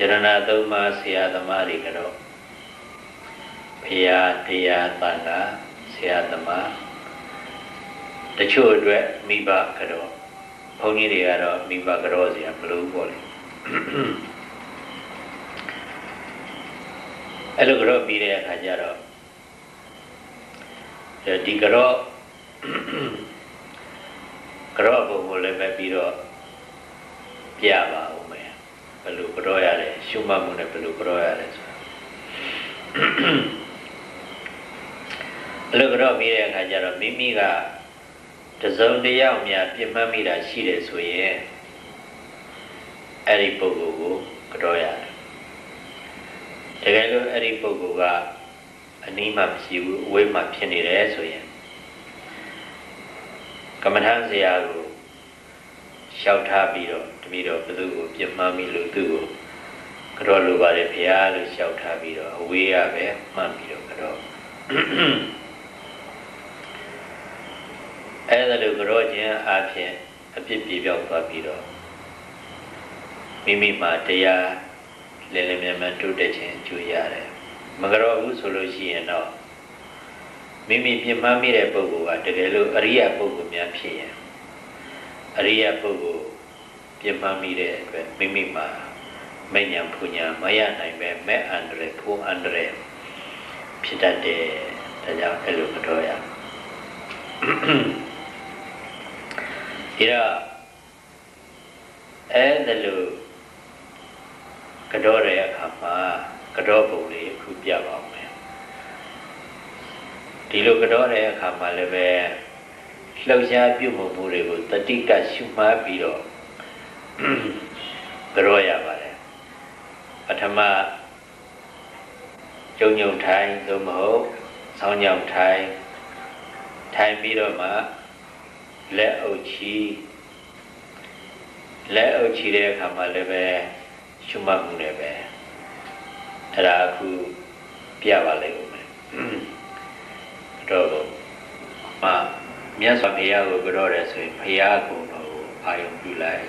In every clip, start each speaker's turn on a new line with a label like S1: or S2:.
S1: ယရဏသုံးပါးဆရာသမားတွေကတော့ဖရာတရားတန်ခါဆရာသမားတချို့အတွက်မိဘကတော့ဘုန်းကြီးတွေကတော့မိဘကတော့ဆရာမလို့ပေါ့လေအဲ့လိုကတော့ပြီးတဲ့အခါကျတော့ဒီကတော့ကတော့ဘုံကိုလည်းပဲပြီးတော့ပြပါဦးမ ယ်ဘယ်လိုကြောရလဲရှုမှတ်မှုနဲ့ဘယ်လိုကြောရလဲဆိုတာအဲ့လိုကြောပြီးတဲ့အခါကျတော့မိမိကတစုံတယောက်များပြစ်မှတ်မိတာရှိတယ်ဆိုရင်အဲ့ဒီပုဂ္ဂိုလ်ကိုကြောရတယ်တကယ်လို့အဲ့ဒီပုဂ္ဂိုလ်ကအနည်းမှမရှိဘူးအဝေးမှဖြစ်နေတယ်ဆိုရင်ကမ္မထမ်းဆရာကို လျှောက်ထားပြီးတော့တပည့်တော်ဘသူကိုပြမမိလို့သူ့ကိုကြောလိုပါတယ်ဘုရားလို့လျှောက်ထားပြီးတော့အဝေးရပဲမှတ်ပြီးတော့ကြောအဲ့ဒါလိုကြောခြင်းအဖြစ်အပြစ်ပြေပြောက်သွားပြီးတော့မိမိမှာတရားလဲလဲမြန်မြန်တိုးတက်ခြင်းအကျိုးရတယ်မကြောဘူးဆိုလို့ရှိရင်တော့မိမိပြင်းမှမိတဲ့ပုဂ္ဂိုလ်ကတကယ်လို့အရိယပုဂ္ဂိုလ်များဖြစ်ရင် အရိယပုဂ္ဂိုလ်ပြင်းမှမိတဲ့အတွက်မိမိမှာမဉ္ဇဉ်ဖူညာမရနိုင်ပဲမဲ့အန္တရာယ်ဖူအန္တရာယ်ဖြစ်တတ်တယ်ဒါကြောင့်အဲ့လိုမတော်ရဒီတော့အဲ့ဒါလိုကြောတဲ့အခါမှာကြောပုံလေးခုပြပါဦးမယ်ဒီလိုကြောတဲ့အခါမှာလည်းပဲ လှုပ်ရှားပြုမှုမှုတွေကိုတတိကရှုမှတ်ပြီးတော့ကြောရပါတယ်ပထမကျုံညုံထိုင်သို့မဟုတ်ဆောင်းညောင်ထိုင်ထိုင်ပြီးတော့မှလက်အုပ်ချီလက်အုပ်ချီတဲ့အခါမှာလည်းပဲရှုမှတ်မှုနဲ့ပဲအဲ့ဒါအခုပြပါလိမ့်ဦးမယ်တော့မှ မြတ်စွာဘုရားကိုကြောတယ်ဆိုရင်ဘုရားကိုတော့အာယုံပြုလိုက်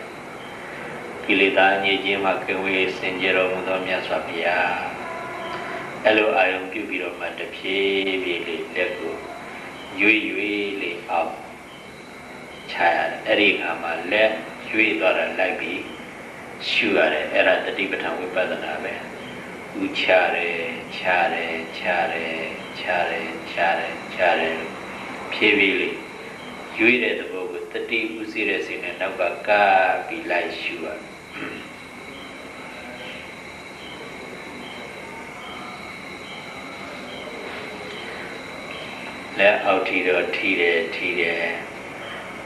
S1: ကိလေသာညစ်ခြင်းမှကင်ဝေးစင်ကြတော်မူသောမြတ်စွာဘုရားအဲ့လိုအာယုံပြုပြီးတော့မှတဖြည်းဖြည်းလေးလက်ကိုရွေ့ရွေ့လေးအောက်ခြာရတယ်အဲ့ဒီအခါမှာလက်ရွေ့သွားတာလိုက်ပြီးရှုရတယ်အဲ့ဒါတတိပဋ္ဌာန်ဝိပဿနာပဲဥချတယ်ချတယ်ချတယ်ချတယ်ချတယ်ချတယ်ဖြည်းဖြည်းလေး ရွေးတဲ့သဘောကိုတတိဥသိတဲ့စိတ်နဲ့နောက်ကကာပြီးလိုက်ရှုရလက်အောက်ထီတော့ထီတယ်ထီတယ်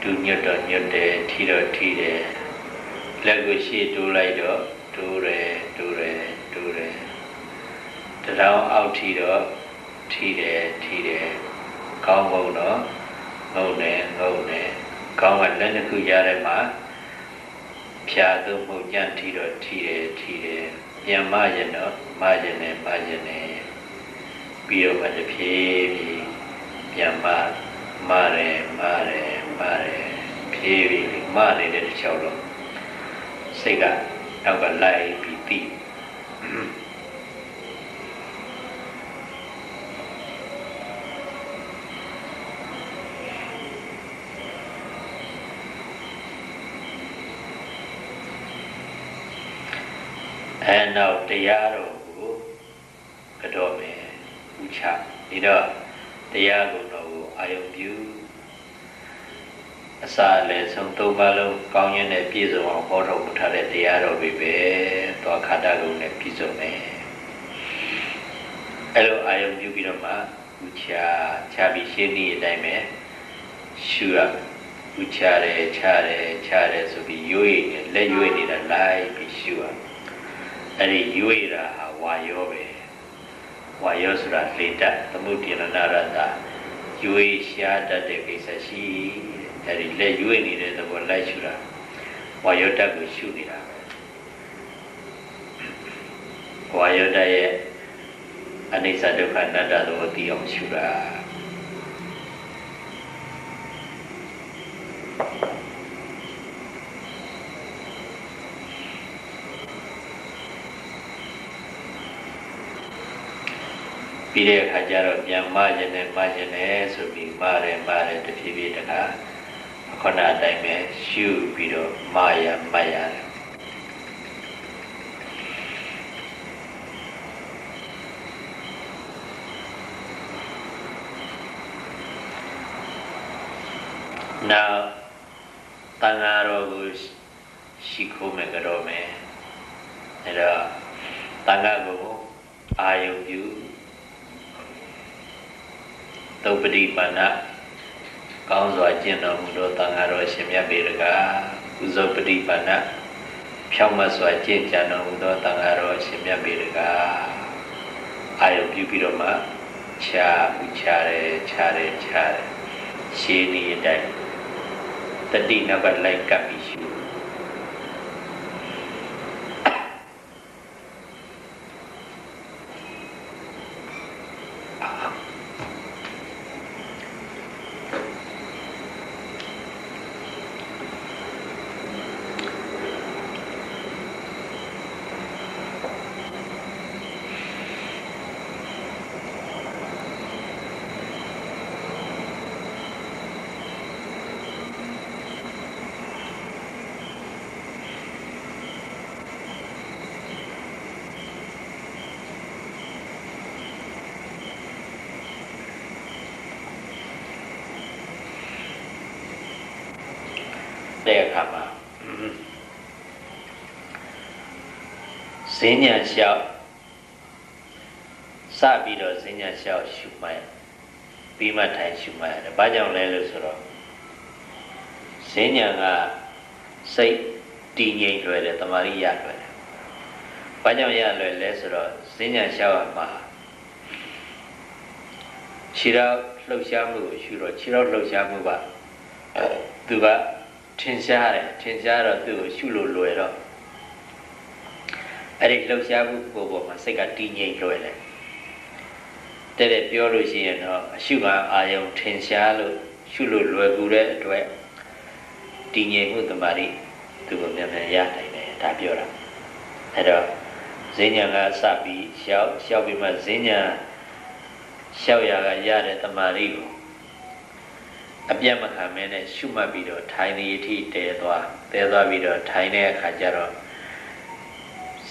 S1: ဒူညွတ်တော့ညွတ်တယ်ထီတော့ထီတယ်လက်ကိုရှေ့တိုးလိုက်တော့တိုးတယ်တိုးတယ်တိုးတယ်တရောင်းအောက်ထီတော့ထီတယ်ထီတယ်ကောင်းကုန်တော့ ငုံတယ်ငုံတယ်ကောင်းကလက်နှစ်ခုရတဲ့မှာဖြာသုံးမှုကြံ့ထီတော့ထီတယ်ထီတယ်ပြန်မရင်တော့မရင်နဲ့မရင်နဲ့ပြီးတော့မှတစ်ဖြည်းဖြည်းပြန်မမတယ်မတယ်မတယ်ဖြည်းဖြည်းမနေတဲ့တစ်ချောင်းတော့စိတ်ကနောက်ကလိုက်ပြီးသိ အဲနောက်တရားတော်ကိုကတော့မယ်ဥချဒီတော့တရားကိုတော့အာယုံပြုအစာလည်းဆုံးသုံးပါလုံးကောင်းရင်နဲ့ပြည့်စုံအောင်ဟောတော်မူထားတဲ့တရားတော်ပဲပဲသွားခန္ဓာကုန်နဲ့ပြည့်စုံတယ်အဲ့လိုအာယုံပြုပြီးတော့မှဥချချပြီးရှင်းနည်းအတိုင်းပဲရှုရဥချတယ်ချတယ်ချတယ်ဆိုပြီးရွေ့နေလက်ရွေ့နေတာလိုက်ပြီးရှုရ အဲ့ဒီရွေ့တာဟာဝါယောပဲဝါယောဆိုတာလေတ္တသမုဒ္ဒရဏရတရွေ့ရှားတတ်တဲ့ကိစ္စရှိအဲ့ဒီလက်ရွေ့နေတဲ့သဘောလိုက်ရှုတာဝါယောတတ်ကိုရှုနေတာဝါယောတတ်ရဲ့အနိစ္စဒုက္ခအနတ္တသဘောသိအောင်ရှုတာ ပြီးတဲ့အခါကျတော့ပြန်မခြင်းနဲ့မခြင်းနဲ့ဆိုပြီးမတယ်မတယ်တဖြည်းဖြည်းတခါခုနအတိုင်းပဲရှုပြီးတော့မရမရတယ်နောက်တန်ဃာတော်ကိုရှိခိုးမယ်ကြတော့မယ်အဲ့တော့တန်ဃာကိုအာယုံပြု သုပတိပါဏကောင်းစွာကျင့်တော်မူသောတန်ဃာတော်ရှင်မြတ်ပေရကဥဇောပတိပါဏဖြောင်းမစွာကျင့်ကြံတော်မူသောတန်ဃာတော်ရှင်မြတ်ပေရကအာယုံပြုပြီးတော့မှခြားဥခြားတယ်ခြားတယ်ခြားတယ်ရှင်းနေတဲ့အတိုင်းတတိနောက်ကလိုက်ကပ်ပြီးရှု တဲ့အခါမှာဈဉ္ညာလျှောက်စပြီးတော့ဈဉ္ညာလျှောက်ရှုမှတ်ပြီးမှထိုင်ရှုမှတ်ရတယ်။ဘာကြောင့်လဲလို့ဆိုတော့ဈဉ္ညာကစိတ်တည်ငြိမ်လွယ်တယ်တမာရိရလွယ်တယ်။ဘာကြောင့်ရလွယ်လဲဆိုတော့ဈဉ္ညာလျှောက်ရမှာခြေတော်လှုပ်ရှားမှုကိုရှုတော့ခြေတော်လှုပ်ရှားမှုကသူက ထင်ရှားတယ်ထင်ရှားတော့သူ့ကိုရှုလို့လွယ်တော့အဲ့ဒီလှုပ်ရှားမှုကိုပေါ်မှာစိတ်ကတည်ငြိမ်လွယ်တယ်တဲ့တဲ့ပြောလို့ရှိရင်တော့အရှုကအာယုံထင်ရှားလို့ရှုလို့လွယ်ကူတဲ့အတွက်တည်ငြိမ်မှုတမာရီသူ့ကိုမြန်မြန်ရနိုင်တယ်ဒါပြောတာအဲ့တော့ဈဉ္ညာကစပြီးရှောက်ရှောက်ပြီးမှဈဉ္ညာရှောက်ရကရတဲ့တမာရီကို အပြတ်မခံမဲနဲ့ရှုမှတ်ပြီးတော့ထိုင်နေအထိတဲသွားတဲသွားပြီးတော့ထိုင်တဲ့အခါကျတော့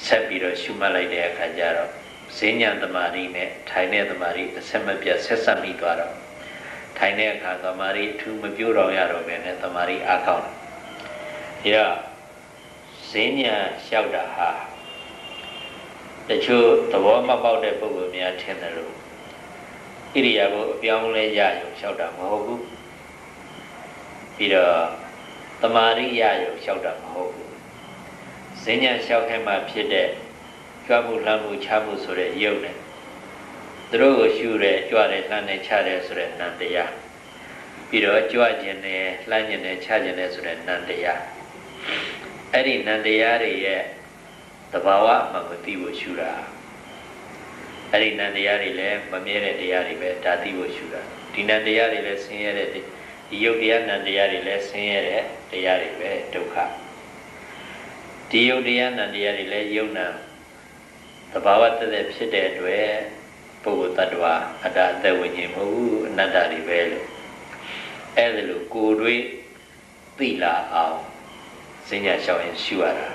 S1: ဆက်ပြီးတော့ရှုမှတ်လိုက်တဲ့အခါကျတော့ဈဉ္ညာတမာရီနဲ့ထိုင်တဲ့တမာရီအဆက်မပြတ်ဆက်ဆက်မိသွားတော့ထိုင်တဲ့အခါတမာရီအထူးမပြိုးတော်ရတော့ပဲနဲ့တမာရီအကောင်းတယ်ဒါဈဉ္ညာလျှောက်တာဟာတချို့သဘောမပေါက်တဲ့ပုဂ္ဂိုလ်များထင်တယ်လို့ဣရိယာပုအပြောင်းလဲရရုံလျှောက်တာမဟုတ်ဘူး ပြီးတော့တမာရိယရုံလျှောက်တာမဟုတ်ဘူးဈဉ္ညာလျှောက်ခဲမှဖြစ်တဲ့ကြွမှုလှမ်းမှုချမှုဆိုတဲ့ယုတ်နဲ့သူတို့ကိုရှုရဲကြွတယ်လှမ်းတယ်ချတယ်ဆိုတဲ့နံတရားပြီးတော့ကြွခြင်းနဲ့လှမ်းခြင်းနဲ့ချခြင်းနဲ့ဆိုတဲ့နံတရားအဲ့ဒီနံတရားတွေရဲ့တဘာဝအမှန်ကိုသိဖို့ရှုတာအဲ့ဒီနံတရားတွေလည်းမမြဲတဲ့တရားတွေပဲဒါသိဖို့ရှုတာဒီနံတရားတွေလည်းဆင်းရဲတဲ့ ဒီယုတ်တရားနံတရားတွေလည်းဆင်းရဲတဲ့တရားတွေပဲဒုက္ခဒီယုတ်တရားနံတရားတွေလည်းယုတ်နံသဘာဝတသက်ဖြစ်တဲ့အတွက်ပုဂ္ဂိုလ်တ attva အတ္တအသက်ဝိညာဉ်မဟုတ်ဘူးအနတ္တတွေပဲလို့အဲ့ဒါလို့ကိုယ်တွေသိလာအောင်စဉ္ညာလျှောက်ရင်ရှုရတာ